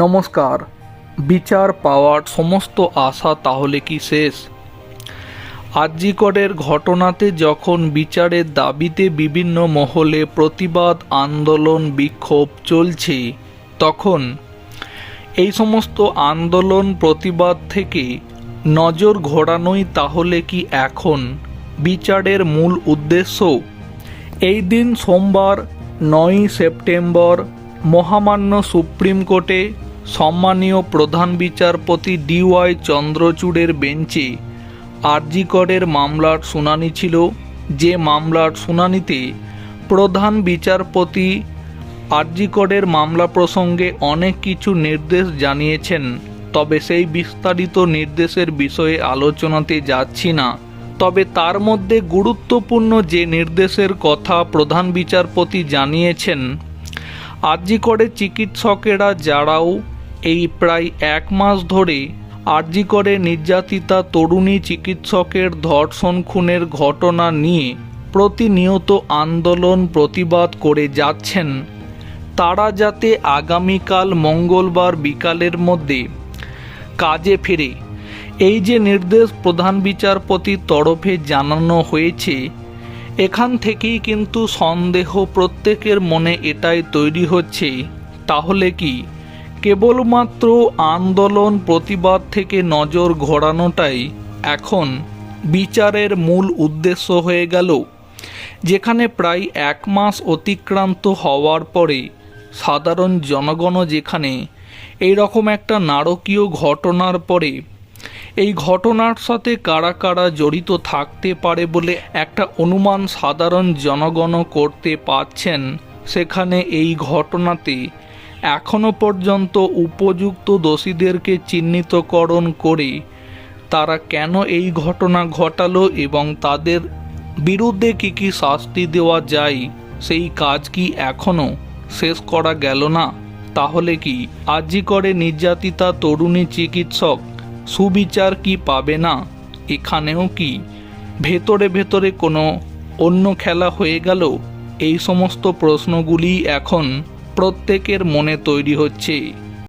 নমস্কার। বিচার পাওয়ার সমস্ত আশা তাহলে কি শেষ? আরজিকরের ঘটনাতে যখন বিচারের দাবিতে বিভিন্ন মহলে প্রতিবাদ, আন্দোলন, বিক্ষোভ চলছে, তখন এই সমস্ত আন্দোলন, প্রতিবাদ থেকে নজর ঘোরানোই তাহলে কি এখন বিচারের মূল উদ্দেশ্য? এই দিন সোমবার, নয়ই সেপ্টেম্বর মহামান্য সুপ্রিম কোর্টে সম্মানীয় প্রধান বিচারপতি ডিওয়াই চন্দ্রচূড়ের বেঞ্চে আরজিকরের মামলার শুনানি ছিল। যে মামলার শুনানিতে প্রধান বিচারপতি আরজিকরের মামলা প্রসঙ্গে অনেক কিছু নির্দেশ জানিয়েছেন, তবে সেই বিস্তারিত নির্দেশের বিষয়ে আলোচনাতে যাচ্ছি না। তবে তার মধ্যে গুরুত্বপূর্ণ যে নির্দেশের কথা প্রধান বিচারপতি জানিয়েছেন আরজি করে চিকিৎসকেরা যারাও এই প্রায় এক মাস ধরে আরজি করে নির্যাতিতা তরুণী চিকিৎসকের ধর্ষণ খুনের ঘটনা নিয়ে প্রতিনিয়ত আন্দোলন, প্রতিবাদ করে যাচ্ছেন। তারা যাতে আগামীকাল মঙ্গলবার বিকালের মধ্যে কাজে ফিরে। এই যে নির্দেশ প্রধান বিচারপতির তরফে জানানো হয়েছে এখান থেকেই কিন্তু সন্দেহ প্রত্যেকের মনে এটাই তৈরি হচ্ছে। তাহলে কি? কেবলমাত্র আন্দোলন প্রতিবাদ থেকে নজর ঘোরানোটাই এখন বিচারের মূল উদ্দেশ্য হয়ে গেল। যেখানে প্রায় এক মাস অতিক্রান্ত হওয়ার পরে সাধারণ জনগণও যেখানে এই রকম একটা নারকীয় ঘটনার পরে এই ঘটনার সাথে কারা কারা জড়িত থাকতে পারে বলে একটা অনুমান সাধারণ জনগণ করতে পারছেন সেখানে এই ঘটনাতে। এখনও পর্যন্ত উপযুক্ত দোষীদেরকে চিহ্নিতকরণ করে তারা কেন এই ঘটনা ঘটালো এবং তাদের বিরুদ্ধে কি কি শাস্তি দেওয়া যায়, সেই কাজ কি এখনও শেষ করা গেল না? তাহলে কি আজই করে নির্যাতিতা তরুণী চিকিৎসক সুবিচার কি পাবে না? এখানেও কি? ভেতরে ভেতরে কোনো অন্য খেলা হয়ে গেল? এই সমস্ত প্রশ্নগুলি এখন প্রত্যেকের মনে তৈরি হচ্ছে।